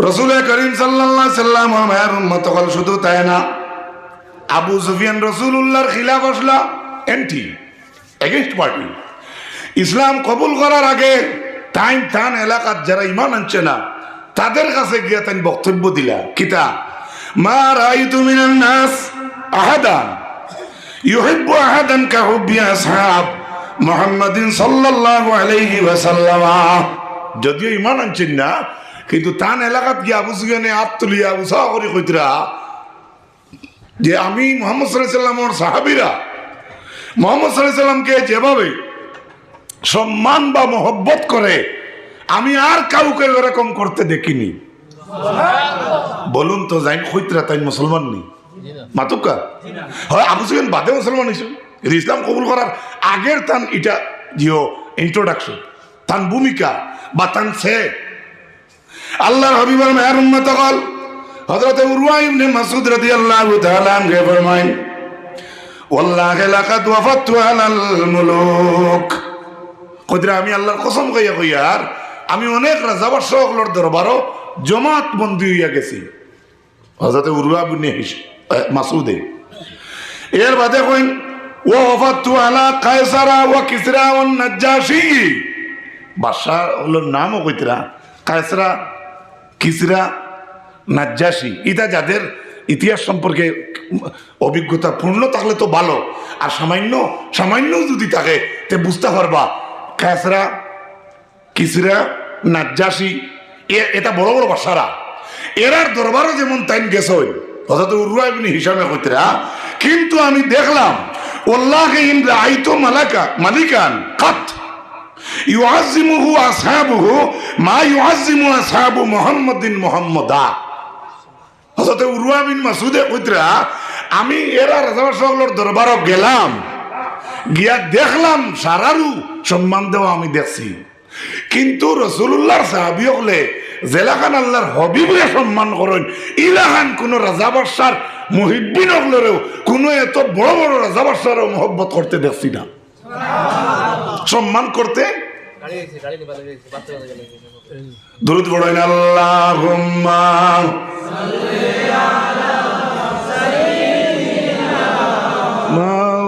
রসুল করিম সাল্লাহ সাল্লাম আমার উন্মত হল শুধু তাই না? আবু সুফিয়ান রসুল উল্লাহর খিলাফ আসলা, এন্টি এগেনস্ট পার্টি ইসলাম কবুল করার আগে টাইম টান এলাকার যারা ইমান আনছে না, তাদের কাছে গিয়ে তাই বক্তব্য দিলা। কিতা? মা রাই তুমি নাস আহাদান, ইউহিব্ব আহাদান কাহুবিয়া আসহাব মোহাম্মদিন সাল্লাল্লাহু আলাইহি ওয়াসাল্লাম। যদিও ইমান আনছেন না কিন্তু তান এলাকাত গিয়ে আবু সুফিয়ানে হাত তুলিয়া উৎসাহ করে কইতরা যে আমি মোহাম্মদ সাল্লামর সাহাবিরা মোহাম্মদ সাল্লামকে যেভাবে সম্মান বা মহব্বত করে আমি আর কাউকে এরকম করতে দেখিনি। বলুন তো যাই খৈতরা তাই মুসলমান নেই মাতুকা? হয় আবু সুফিয়ান বাদে মুসলমান হয়েছে কিন্তু ইসলাম কবুল করার আগের তান এটা জিও ইন্ট্রোডাকশন তান ভূমিকা বা তান সে আল্লাহর হাবিবার মেয়ার উম্মত কল হযরত উরওয়া ইবনে মাসউদ রাদিয়াল্লাহু তাআলা আনহু ফরমায় ওয়াল্লাহি লাকাদ ওয়াফাতু আলাল মুলুক। কইরা, আমি আল্লাহর কসম কইয়া কইয়ার আমি অনেক রাজা বাদশাহগুলোর দরবারও জমাত বন্দী হইয়া গেছি। হযরত উরওয়া ইবনে মাসউদে। এর বাদে কইন ওয়াফাতু আলা কায়সারা ওয়া কিসরা ওয়ান নাজ্জাশি। বাদশাহ হলোর নামও কইতরা, কায়সরা কিসরা, নাজ্জাসি এটা যাদের ইতিহাস সম্পর্কে অভিজ্ঞতা পূর্ণ থাকলে তো ভালো। আর সামান্য সামান্য যদি থাকে, তে বুঝতে পারবা। কায়সরা কিসরা, নাজ্জাসি এটা বড় বড় বাসারা। এরার দরবারও যেমন টাইম গেছে অর্থাৎ উরুয়া ইবনে কিন্তু আমি দেখলাম ওল্লাহে ইন রাইতো মালাকা, মালিকান, কাত। ইউআজিমুহু আসহাবুহু, মা ইউআজিমু আসহাবু মুহাম্মাদিন মুহাম্মাদা। হযরত উরওয়া বিন মাসউদে কইতরা, আমি এরা রাজাবাসগুলোর দরবারও গেলাম, গিয়া দেখলাম সারারু সম্মান দেওয়া আমি দেখছি। কিন্তু রসুল্লাহর সাহাবি হলে জেলাখান আল্লাহর হবিবরে সম্মান করেন, ইলাহান কোন রাজাবাসার মুহিব্বিন হলেও কোনো এত বড় বড় রাজাবাসারও মহব্বত করতে দেখছি না। সম্মান করতে দরুদ পড়েন আল্লাহুম্মা মাও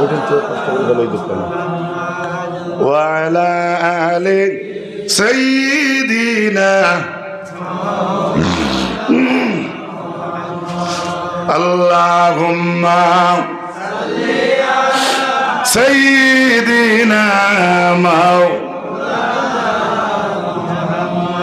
ওটা তো কষ্ট করে গেলেই দেখতে না وعلى آل سيدنا اللهم سيدنا مو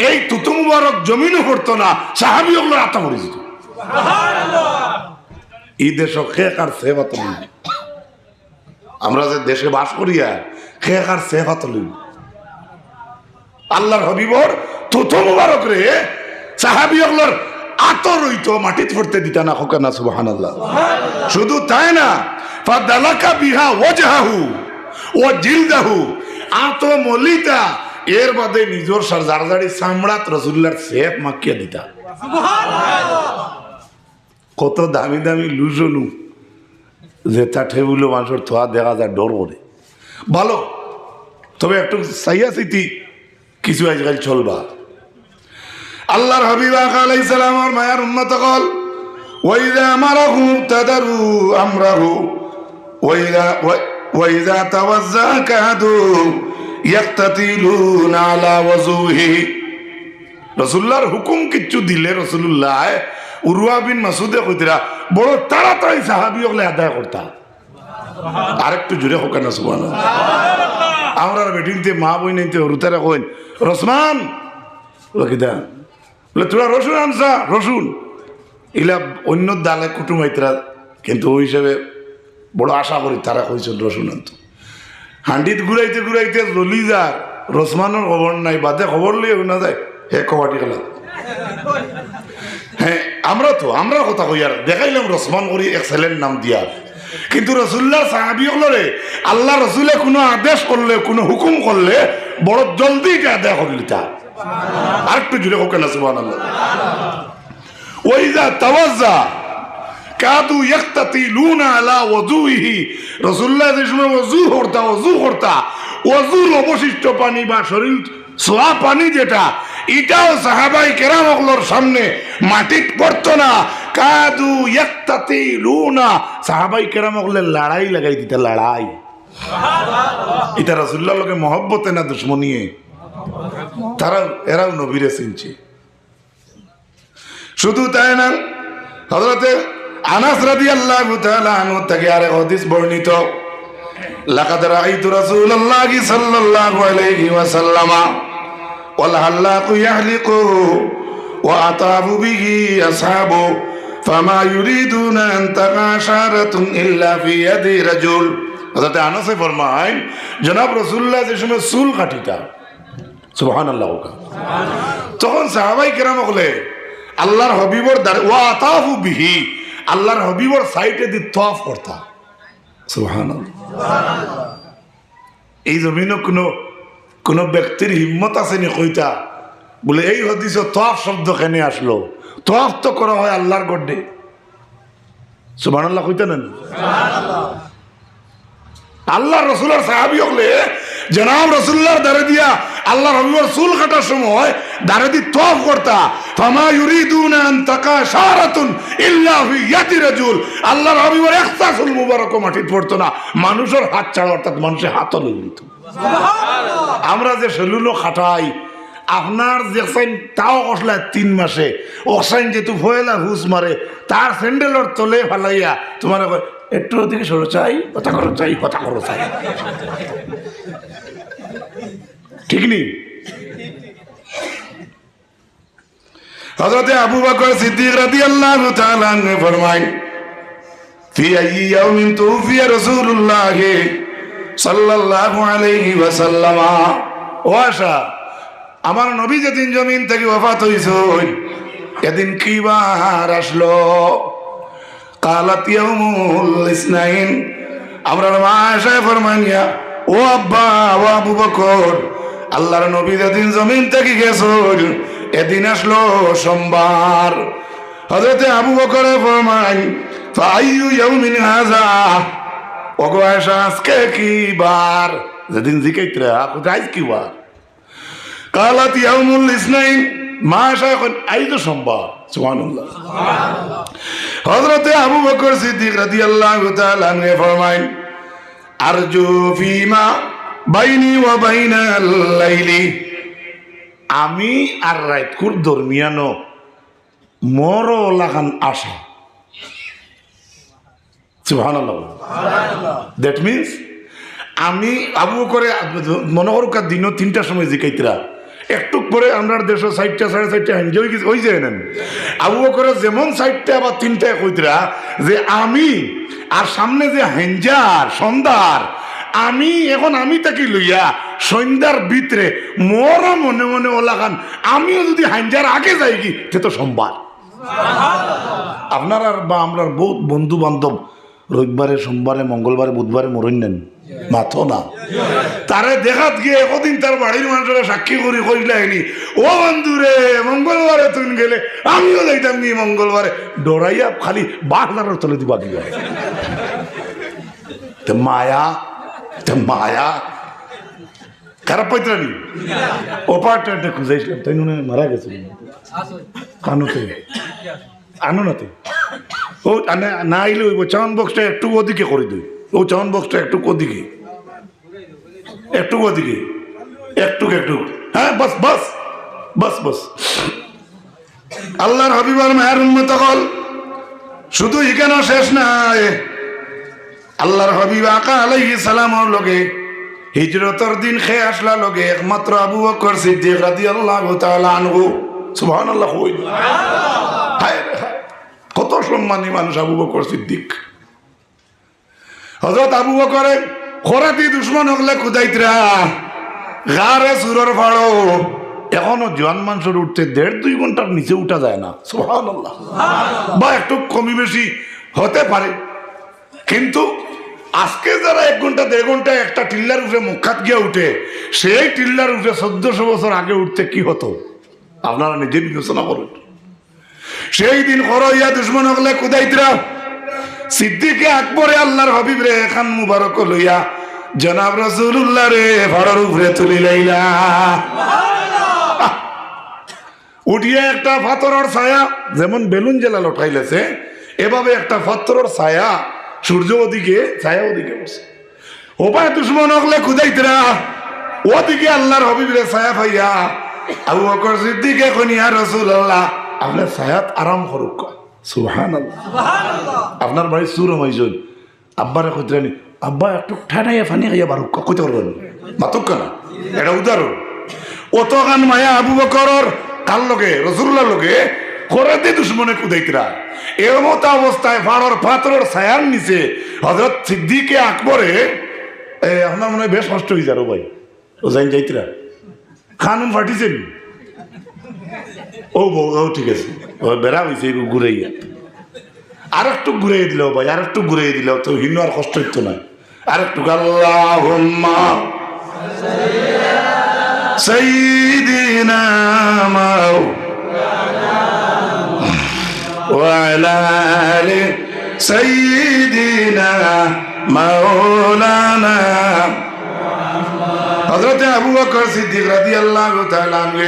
এই তুতু মুবারক জমিনও করতো না সাহাবি হলে আতা পড়ে যেত। এই দেশ খেক আর সেবাত আমরা যে দেশে বাস করিয়া খেক আর সেবাত আল্লাহর হবিবর তুতু মুবারক রে সাহাবি হলর আতর হইতো মাটিত পড়তে দিতা না হোকানা সুবাহান আল্লাহ শুধু তাই না ফাদালাকা বিহা ওয়াজহাহু ও জিলদাহু আত মলিতা এর বাদে নিজের সারজারজারি চামড়াত রসুল্লার সেফ মাকিয়া দিতা। কত দামি দামি লুজনু যে তা টেবিল মানুষের থোয়া দেখা যায় ডর করে। ভালো তবে একটু সাইয়া স্মৃতি কিছু আজকাল চলবা। আল্লাহর হাবিবা আলাইহিস সালাম আর মায়ার উম্মত কল ওয়াইদা মারাহু তাদারু আমরাহু ওয়াইদা ওয়াইদা তাওয়াজ্জা কাদু রসুল্লাহর হুকুম কিচ্ছু দিলে রসুল্লাহ উরুয়া বিন মাসুদে কইতরা, বড় তাড়াতাড়ি সাহাবি হলে আদায় করতা। আরেকটু জুড়ে হোক না সুবান আমরা মা বই নিতে রুতারা কইন, রসমান, বলে তোরা রসুন আনসা রসুন। এগুলা অন্য দালে কুটুমাইতরা কিন্তু ওই হিসাবে বড় আশা করি তারা কইছেন রসুন আনতো। হান্ডিত ঘুরাইতে ঘুরাইতে জ্বলি যা রসমানের খবর নাই বাদে খবর লিয়ে না যায় হে কবাটি খেলা আমরা তো আমরা কথা কই আর দেখাইলাম রসমান করি এক্সেলেন্ট নাম দিয়া। কিন্তু রসুল্লাহ সাহাবি হলরে আল্লাহ রসুলে কোনো আদেশ করলে কোনো হুকুম করলে বড় জলদি এটা আদায় করলি তা আর একটু জুড়ে হোক না সুবান আল্লাহ ওইজা তাওয়াজ্জা কাদু ইয়াক্তাতিলুনা আলা ওযুহি রাসূলুল্লাহ যে সময় ওযু করতা ওযু করতা, ওযুর অবশিষ্ট পানি বা শরীর সোয়া পানি যেটা, এটাও সাহাবাই কেরাম সামনে মাটিত পড়তো না। কাদু ইয়াক্তাতিলুনা সাহাবাই কেরাম অগলের লড়াই লাগাই দিতে, লড়াই। এটা রাসূলুল্লাহ লোকে মহব্বতে না দুশ্মনিয়ে তারা, এরাও নবীরে চিনছে। শুধু তাই না হজরতে আনাস তাআলা আনহু থেকে আরেক হাদিস বর্ণিত। লাকাদ রাআইতু রাসূলুল্লাহি সাল্লাল্লাহু আলাইহি ওয়াসাল্লাম ওয়াল হাল্লাকু ইয়াহলিকু ওয়া আতাবু বিহি আসহাবু ফামা ইউরিদুনা আন তাকাশারাতুন ইল্লা ফি ইয়াদি রাজুল। হযরত আনাসে ফরমায় জনাব রাসূলুল্লাহ যে সময় চুল কাটিতা। সুবহানাল্লাহ তখন সাহাবাই কেরাম বলে আল্লাহর হবিবর দ্বারে ওয়া আতাহু বিহি আল্লাহর হবিবর সাইটে দি তফ করতা। সুবহানাল্লাহ। এই জমিনও কোনো কোনো ব্যক্তির হিম্মত আছে নি কইতা? বলে এই হদিস তফ শব্দ কেনে আসলো? তফ তো করা হয় আল্লাহর গড্ডে। সুবহানাল্লাহ কইতা নেন আল্লাহ রসুলের সাহাবি হলে জনাব রসুল্লাহর দারে দিয়া আল্লাহ রবিবার চুল কাটার সময় দারে দি তফ করতা ফামা ইউরিদুনা আন তাকাশারাতুন ইল্লা ফি ইয়াতি রাজুল। আল্লাহ রবিবার একটা চুল মুবারক পড়তো না। মানুষের হাত ছাড়া অর্থাৎ মানুষের হাতও আমরা যে সেলুলো খাটাই আপনার দেখছেন তাও কষলায় তিন মাসে। অসাইন যেহেতু ভয়েলা হুস মারে তার স্যান্ডেলর তলে ফালাইয়া তোমার একটু ওদিকে সরো চাই কথা করো চাই কথা করো চাই। ঠিক নেই? হজরতে আবু বকর সিদ্দিক রাদিয়াল্লাহু তাআলা ফরমায়, ফি আইয়ি ইয়াউমিন তুফিয়া রাসূলুল্লাহ সাল্লাল্লাহু আলাইহি ওয়াসাল্লাম। ও আশা, আমার নবী যেদিন জমিন থেকে ওফাত হইছেন এদিন কি বার আসলো? কালাত ইয়াউমুল ইসনাইন। আমরা মা আশা ফরমানিয়া ও আব্বা ও আবু বকর আল্লাহর নবী যেদিন জমিন থেকে গেছল এদিন আসলো সোমবার। হযরতে আবু বকরে ফরমান ফাইয়ু ইয়াউমিন ওগো আয়েশা আজকে কি বার? যেদিন জিকাইতরা কোথায় কি বার? কালাত ইয়াউমুল ইসনাইন। মা আয়েশা এখন আই তো সোমবার। সুবহানাল্লাহ। হযরতে আবু বকর সিদ্দিক রাদিয়াল্লাহু তাআলা আনহু ফরমায় আরজু ফিমা বাইনি ওয়া বাইনাল লাইলি। আমি আর রাইতকুর দরমিয়ানো মর লাগান আশা। দ্যাট মিন্স আমি আবু করে মনে করুক দিনও তিনটার সময় জিকাইতরা। একটু পরে আমরা দেশ সাইডটা সাড়ে চারটা এনজয় হই যায় নেন আবু করে যেমন সাইডটা আবার তিনটায় কইতরা যে আমি আর সামনে যে হেঞ্জার সন্ধ্যার আমি, এখন আমি তাকে লইয়া সন্ধ্যার ভিতরে মোরও মনে মনে ওলাগান আমিও যদি হাঞ্জার আগে যাই কি সে তো সোমবার আপনার আর বা আমরা বহুত বন্ধু বান্ধব রবিবারে সোমবারে মঙ্গলবারে বুধবারে মরণ নেন। মাথো না। তারে দেখাত গিয়ে একদিন তার বাড়ির মানুষরা সাক্ষী করি কইলাইনি ও বন্ধু রে, মঙ্গলবারে তুই গেলে, আমিও যাইতাম নি মঙ্গলবারে। ডরাইয়া খালি বাঘলার তলে দিবা গিয়া মায়া মায়া। খারাপ পাইতরা নি? ওপারটা একটা খুঁজাইছিলাম, তাই নুনে মারা গেছিল কানুতে। ও না- না আইলে ওই চাউন বক্সটা একটু ওদিকে করে দিই। ও চাউন বক্সটা একটু ওদিকে। একটু ওদিকে। একটু একটু হ্যাঁ বাস বাস বাস বাস। আল্লাহর হাবিবার মায়ের উন্মত কল শুধু এখানে শেষ নাই। আল্লাহর হাবিব আকা আলাইহি সালামর লগে, হিজরতর দিন খেয়ে আসলা লগে একমাত্র আবু বকর সিদ্দিক রাদিয়াল্লাহু তাআলা আনহু। সুবহানাল্লাহ, কই। হায়। কত সম্মানী মানুষ আবু বকর সিদ্দিক। হজরত আবু বকরে খরাতি দুশ্মন হকলে খুদাইতরা গারে সুরর ফাড়ো। এখনও জোয়ান মানুষের উঠতে দেড় দুই ঘণ্টার নিচে উঠা যায় না। সুবহানাল্লাহ। বা একটু কমি বেশি হতে পারে। কিন্তু আজকে যারা এক ঘণ্টা দেড় ঘণ্টা একটা টিল্লার উপরে মুখাত গিয়ে উঠে সেই টিল্লার উপরে চোদ্দশো বছর আগে উঠতে কি হতো? আপনারা নিজে বিবেচনা করুন। সেই দিন করো ইয়া দুশ্মন হলে কুদাইতরা সিদ্দিকে আকবরে আল্লাহর হবিব রে খান মুবারক লইয়া, জনাব রসুল্লাহ রে ভাড়ার উপরে তুলি লাইলা। উঠিয়ে একটা পাথরের ছায়া, যেমন বেলুন জেলা লটাইলেছে, এভাবে একটা পাথরের ছায়া সূর্য ওদিকে, ছায়া ওদিকে বসে। ওপায় দুশ্মন হলে খুদাইতরা ওদিকে আল্লাহর হবিবরে ছায়া পাইয়া, আবু বকর সিদ্দিকে কনিয়া রসুল্লাহ আপনার ছায়াত আরাম করুক সুহান আপনার বাড়ি সুর হমাইজন আব্বারে কইতরানি আব্বা একটু ঠাডাইয়া ফানি খাইয়া বারুক কইতে পারবেন মাতুক না এটা উদাহরণ। অত গান মায়া আবু বকরর কার লগে? রসুল্লাহ লগে? করে দিয়ে দুশ্মনে কুদাইতরা। এর মতো অবস্থায় ফাড়র পাথরের ছায়ার নিচে হজরত সিদ্দিকে আকবরে এ আপনার মনে হয় বেশ কষ্ট হয়ে যারো ভাই। ও যাইন যাইতরা। খানুন ফাটিছেন। ও বউ ঠিক আছে। ও বেড়া হয়েছে ঘুরাইয়া আর একটু ঘুরাই দিল ভাই আর একটু ঘুরাই দিল তো হিন্দু আর কষ্ট হইতো না আর একটু আল্লাহ سيدنا وعلى آل سيدنا مولانا হজরতে আবু বকর সিদ্দিক রাদিয়াল্লাহু তাআলা আনহু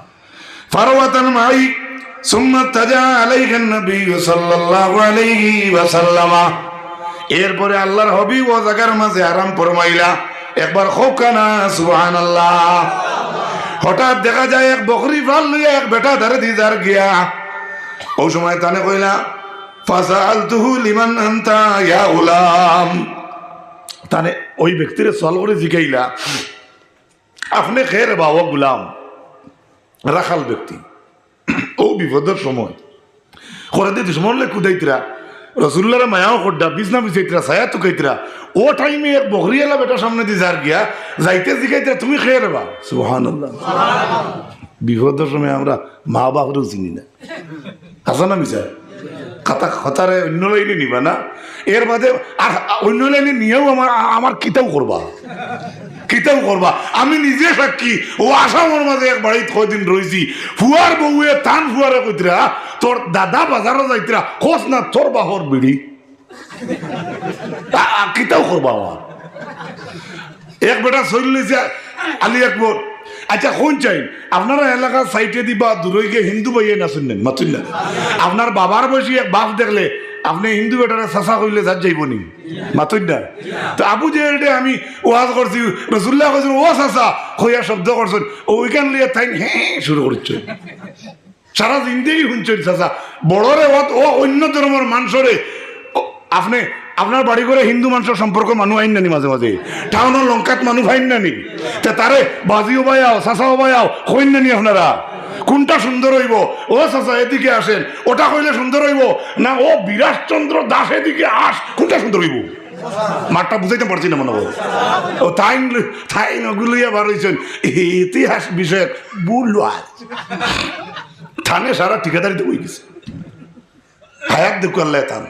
ফারওয়াতান মাই এরপরে আল্লাহর হবি ও জাগার মাঝে আরাম ফরমাইলা, একবার খোকানা, সুবহানাল্লাহ। হঠাৎ দেখা যায় এক বকরি ফাল লইয়া এক বেটা ধরে দিদার গিয়া। ওই সময় তানে কইলা ইয়া ওই ব্যক্তির জিগাইলা, আপনি খের বাবা, গুলাম। রাখাল ব্যক্তি। ও বিপদের সময়। খরাতে দুশ্মন লে কুদাইতরা রসুল্লার মায়াও খড্ডা বিছনা বিছাইতরা ছায়া তুকাইতরা ও টাইমে এক বকরিয়ালা বেটা সামনে দিয়ে যার গিয়া, যাইতে জিগাইতরা, তুমি খেয়ে রেবা সুহান বিপদের সময় আমরা মা বাপরেও চিনি না। আসা না মিশা খাতা খাতারে অন্য লাইনে নিবা না। এর বাদে আর অন্য লাইনে নিয়েও আমার আমার কিতাও করবা। কিতাও করবা। আমি নিজে সাক্ষী। ও আসামর মাঝে এক বাড়িত কয়দিন রয়েছি ফুয়ার বউয়ে তান ফুয়ারে কইতরা তোর দাদা বাজারও যাইতরা খোঁজ না তোর বাহর বিড়ি কিতাও করবা আমার এক বেটা চলিছে আলি আকবর আচ্ছা কোন চাই আপনারা এলাকার সাইটে দিবা দূরে গিয়ে হিন্দু বইয়ে না শুনলেন মাতুন না আপনার বাবার বসি এক বাপ দেখলে আপনি হিন্দু বেটারে চাষা করলে যার যাইব নি, মাতুন না তো আবু যে আমি ওয়াজ করছি, রসুল্লাহ করছেন ও চাষা হইয়া শব্দ করছেন ওইখান লিয়ে তাই হ্যাঁ শুরু করছে। সারা জিন্দেগি শুনছেন চাষা বড়রে ও অন্য ধর্মের মানুষরে আপনি আপনার বাড়ি করে হিন্দু মানুষের সম্পর্ক মানুষ আইন নানি মাঝে মাঝে। টাউনের লঙ্কাত মানুষ আইন নানি। তা তারে বাজিও বায়াও চাচাও বায়াও কইন নানি আপনারা। কোনটা সুন্দর হইব? ও চাচা এদিকে আসেন। ওটা কইলে সুন্দর হইব? না, ও বিরাটচন্দ্র দাস এদিকে আস, কোনটা সুন্দর হইব? মাঠটা বুঝাইতে পারছি না মনে হয়। ও তাই তাই নগুলিয়া বার হয়েছেন ইতিহাস বিষয়ক বুলওয়াজ থানে সারা ঠিকাদারিতে বই গেছে। হায়াত দেখু আল্লাহ তান